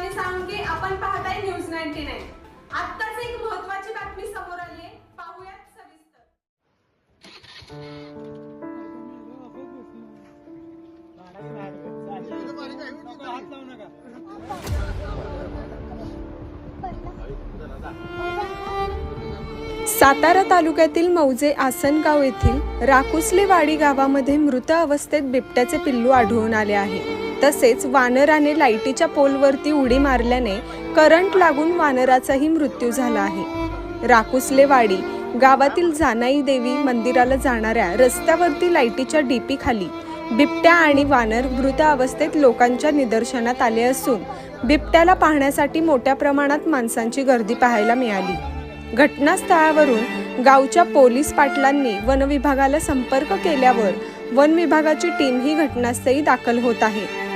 शिवानी साळुंके आपण पाहताय news ninety nine. आत्ताच एक महत्वाची बातमी समोर आली आहे पाहूयात सविस्तर. सातारा तालुक्यातील मौजे आसनगाव येथील राकुसलेवाडी गावामध्ये मृत अवस्थेत बिबट्याचे पिल्लू आढळून आले आहे. तसेच वानराने लाईटीच्या पोलवरती उडी मारल्याने करंट लागून वानराचाही मृत्यू झाला आहे. राकुसलेवाडी गावातील जानाई देवी मंदिराला जाणाऱ्या रस्त्यावरती लाईटीच्या डीपी खाली बिबट्या आणि वानर मृत अवस्थेत लोकांच्या निदर्शनात आले असून बिबट्याला पाहण्यासाठी मोठ्या प्रमाणात माणसांची गर्दी पाहायला मिळाली. घटनास्थळावरून गावच्या पोलीस पाटलांनी वनविभागाला संपर्क केल्यावर वन विभागाची टीम ही घटनास्थळी दाखल होत आहे.